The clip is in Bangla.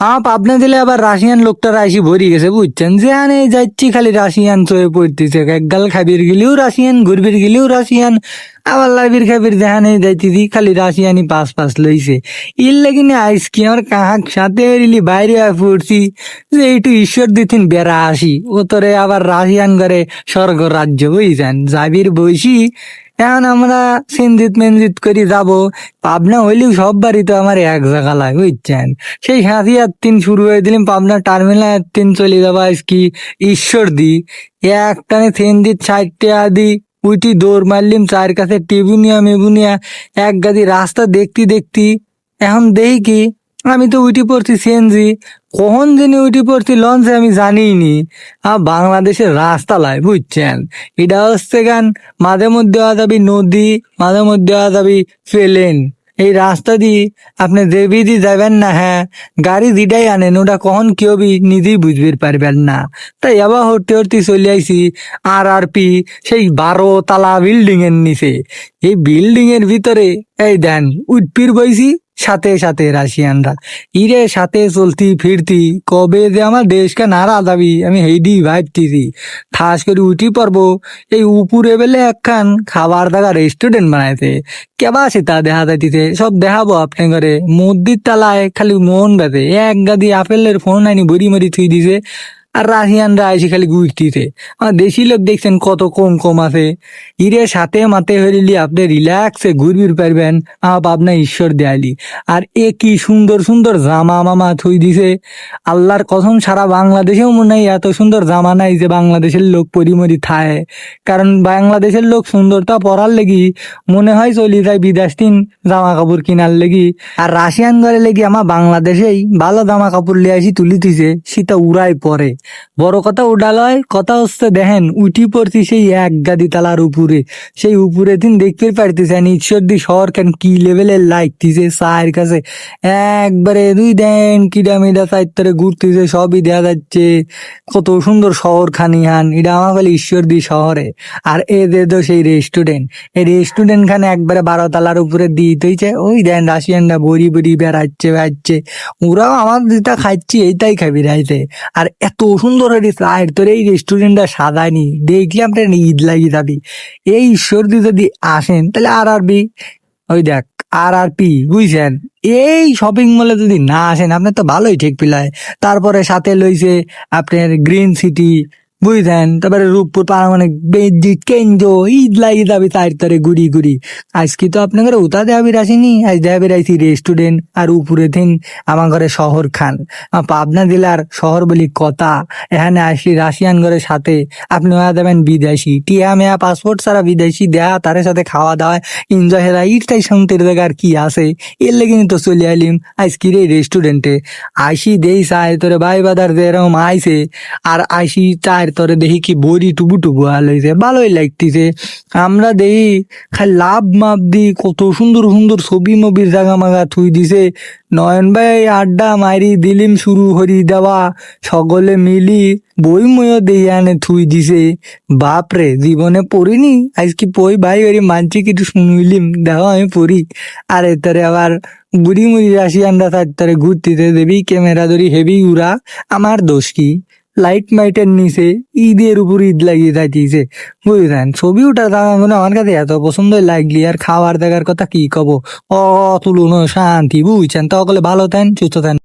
আপ, আপনি দিলে আবার রাশিয়ান লোকটা রাশি ভরি গেছে, বুঝছেন? যে আনে যাচ্ছি, খালি রাশিয়ান চয়ে পড়তেছে। একগাল খাবির গেলেও রাশিয়ান ঘুরবির গেলেও রাশিয়ান আবার লাইবির খাবির যেখানে যাইতেছি খালি রাশিয়ানি পাস পাস লইছে। ইর লাগিনে আইস কি আমার কাহাক সাথে রিলি বাইরে পড়ছি যে এইটু ঈশ্বর দিতেন বেড়া আসি। ও তোরে আবার রাশিয়ান করে স্বর্গ রাজ্য বুঝছেন জাবির বইসি। এখন আমরা সিন্দিত মেন্দিত করে যাব, পাবনা হইলেও সব বাড়ি তো আমার এক জায়গালায় বুঝছেন? সেই হাতিয়ার তিন শুরু হয়ে দিলাম, পাবনা টার্মিনাল তিন চলে যাব আজকে ঈশ্বর দি। একটানে দি চারটে আদি উইটি দৌড় মারলিম চার কাছে টেবুনিয়া মেবুনিয়া এক গাদি রাস্তা দেখতি দেখতি। এখন দেখি কি আমি তো উইটি পড়ছি সিএনজি কখন যিনি উইটি পড়ছি লঞ্চে আমি জানিই নি আর বাংলাদেশের রাস্তা লাই, বুঝছেন? এটা হচ্ছে গান, মাঝে মধ্যে যাবি নদী, মাঝে মধ্যে যাবি প্লেন। এই রাস্তা দিয়ে আপনি দেবী দি যাবেন না হ্যাঁ? গাড়ি দিটাই আনেন, ওটা কখন কেউ বি নিজেই বুঝবির পারবেন না। তাই আবার হরতে হরতে চলে আইসি আর আর পি সেই বারো তালা বিল্ডিং এর নিচে। এই বিল্ডিং এর ভিতরে, এই দেন উৎপির বইছি। সাথে সাথে রাশিয়ানরা, ইরে, সাথে চলতি, ফিরতি, কবে যে আমার দেশকে নাড়া দাবি, আমি হেইডি ভাবতেছি ঠাস করে উঠি পারব এই উপরে বেলে একখান খাবার দাবার রেস্টুরেন্ট বানাইতে কেবা তা দেখা যাইতেছে? সব দেখাবো আপনি করে মসজিদ তালায় খালি মন বেঁধে। এক গাদি আপেলের ফোন আনি বড়ি মরি থুই দিছে। আর রাশিয়ানরা এসে খালি গুইটিতে আর দেশি লোক দেখছেন কত কম কম আছে। ইরে সাথে মাতে হইলি আপনি রিল্যাক্সে ঘুরবির পারবেন। আপ আপনার ঈশ্বর দেয়ালি। আর এ কি সুন্দর সুন্দর জামা মামা থুই দিছে। আল্লাহর কসম, সারা বাংলাদেশেও মনে হয় এত সুন্দর জামা নাই যে বাংলাদেশের লোক পরিমরি থায়। কারণ বাংলাদেশের লোক সুন্দরতা পরার লেগি মনে হয় চলি যায় বিদেশ তিন জামা কাপড় কিনার লেগি। আর রাশিয়ান ঘরে লেগে আমার বাংলাদেশেই ভালো জামা কাপড় লিয়ে আসি তুলি দিছে সেটা উড়াই পরে। বড় কথা উডালয়, কথা হচ্ছে দেখেন, উঠি পড়ছি সেই এক গাদি তালার উপরে। সেই উপরে দিন দেখতে পারতেছেন ঈশ্বর দি শহর কেন, কি লেভেলের লাগতেছে চায়ের কাছে। একবারে দুই দেন কিডা মিডা সাইড ঘুরতেছে, সবই দেখা যাচ্ছে। কত সুন্দর শহর খানি হান, এটা আমার বলে ঈশ্বর দি শহরে। আর এ দে তো সেই রেস্টুরেন্ট এই রেস্টুরেন্ট খানে একবারে বারো তালার উপরে দিতেইছে ওই দেন রাশিয়ানরা বড়ি বড়ি বেড়াচ্ছে বেড়াচ্ছে। ওরাও আমার যেটা খাচ্ছি, এইটাই খাবি রাইতে। আর এত সুন্দর এটি চায়ের তোর এই রেস্টুরেন্টটা সাজায়নি। দেখলে আমরা ঈদ লাগিয়ে যাবি। এই সর্দি যদি আসেন, তাহলে আর আর বি ওই দেখ আর আর পি বুঝছেন? এই শপিং মলে যদি না আসেন, আপনার তো ভালোই ঠিক পিলায়। তারপরে সাথে লইছে আপনার গ্রিন সিটি বুঝছেন তারপরে রূপপুর পারমাণিক বেজিট কেন্দ্র, ঈদ লাগি যাবে তার তরে ঘুরি ঘুরি। আজকে তো আপনাদের উতা দেহাবির আসেনি, আজ দেহাবির আইসি রেস্টুরেন্ট আর উপরে দিন আমার ঘরে শহর খান। পাবনা জেলার শহর বলি কথা এখানে আসি রাশিয়ান ঘরের সাথে। আপনি হয়ে দেবেন বিদেশি। টিয়া মেয়া পাসপোর্ট ছাড়া বিদেশি দেয়া তার সাথে খাওয়া দাওয়া এনজয় হেরা ইটাই শান্তির জায়গার কি আছে। এর লেগে তো চলে আইলিম আজকের এই রেস্টুরেন্টে আইসি দেই চায় তোরে ভাই বাদার যেরকম আইসে আর আইসি চার তোরে দেখি কি বড়ি টুবু টুবু আলাইছে ভালোই লাগতেছে। আমরা দেখি খালি লাভ মাপ দি কত সুন্দর সুন্দর ছবি মবির জাগা মাগা থুই দিছে। নয়ন ভাই আড্ডা মারি দিলিম শুরু হরি দেওয়া। সকলে মিলি বই ময়ও দিয়ে আনে থুই দিছে। বাপরে, জীবনে পড়িনি? আজকে বই ভাই ওরি মানছি কিছু শুনলিম? দেখো আমি পড়ি। আর এতারে আবার বুড়ি মুড়ি রাশি রাশিয়ানরা তার ঘুরতে দেবি, ক্যামেরা ধরি হেভি উড়া। আমার দোষ কি? লাইট মাইটের নিচে ঈদের উপর ঈদ লাগিয়ে যাইতেছে। বুঝলেন? ছবি ওটা মানে আমার কাছে এত পছন্দ লাগলি, আর খাওয়ার দেখার কথা কি কব? অ তুলুন শান্তি, বুঝছেন? তকলে ভালো থাকেন, সুস্থ থাকেন।